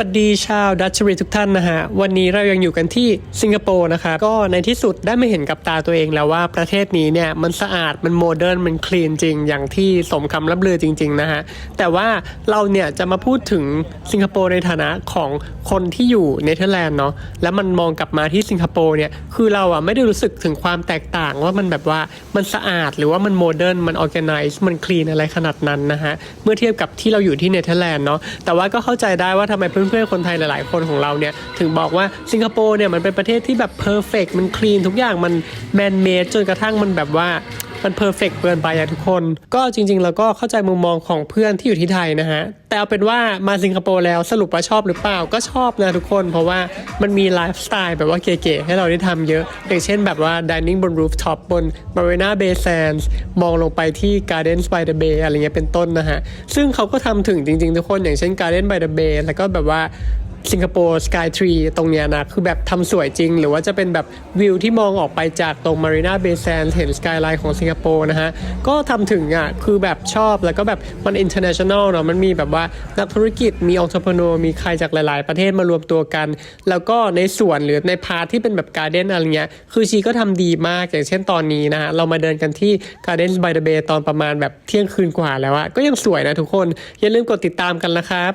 วัสดีชาวดัชรีทุกท่านนะฮะ วันนี้เรายังอยู่กันที่สิงคโปร์นะคะก็ในที่สุดได้มาเห็นกับตาตัวเองแล้วว่าประเทศนี้เนี่ย มันสะอาดมันโมเดิร์นมันคลีนจริง อย่างที่สมคำล่ำลือจริง ๆ นะฮะ แต่ว่าเราเนี่ยจะมาพูดถึงสิงคโปร์ในฐานะของคนที่อยู่เนเธอร์แลนด์เนาะแล้วมันมองกลับมาที่สิงคโปร์เนี่ยคือเราอะไม่ได้รู้สึกถึงความแตกต่างว่ามันแบบว่ามันสะอาดหรือว่ามันโมเดิร์นมันออแกไนซ์มันคลีนอะไรขนาดนั้นนะฮะเมื่อเทียบกับที่เราอยู่ที่เนเธอร์แลนด์เนาะแต่ว่าก็เข้าใจได้ว่าทำไมเพื่อนๆคนไทยหลาย ๆ คนของเราเนี่ยถึงบอกว่าสิงคโปร์เนี่ยมันเป็นประเทศที่แบบเพอร์เฟกมันคลีนทุกอย่างมันแมนเมดจนกระทั่งมันแบบว่า มันเพอร์เฟกเกินไปอะทุกคน ก็จริง ๆ แล้วก็เข้าใจมุมมองของเพื่อนที่อยู่ที่ไทยนะฮะ แต่เอาเป็นว่ามาสิงคโปร์แล้วสรุปว่าชอบหรือเปล่าก็ชอบนะทุกคน เพราะว่ามันมีไลฟ์สไตล์แบบว่าเก๋ๆให้เราได้ทำเยอะ อย่างเช่นแบบว่า dining บน rooftop บน Marina Bay Sands มองลงไปที่ Gardens by the Bay อะไรเงี้ยเป็นต้นนะฮะ ซึ่งเขาก็ทำถึงจริง ๆ ทุกคนอย่างเช่น Garden by the Bay แล้วก็แบบว่า สิงคโปร์สกายทรีตรงเนี้ยนะ คือแบบทำสวยจริง หรือว่าจะเป็นแบบวิวที่มองออกไปจากตรงมารีนาเบย์แซนเห็นสกายไลน์ของสิงคโปร์นะฮะ ก็ทำถึงอะ คือแบบชอบแล้วก็แบบมันอินเตอร์เนชั่นแนลเนาะมันมีแบบว่านักธุรกิจมีองค์ประกอบมีใครจากหลาย ๆ ประเทศมารวมตัวกัน แล้วก็ในส่วนหรือในพาร์ทที่เป็นแบบการ์เด้นอะไรเงี้ยคือชีก็ทำดีมากอย่างเช่นตอนนี้นะฮะเรามาเดินกันที่ Gardens by the Bay ตอนประมาณแบบเที่ยงคืนกว่าแล้วอะก็ยังสวยนะทุกคนอย่าลืมกดติดตามกันนะครับ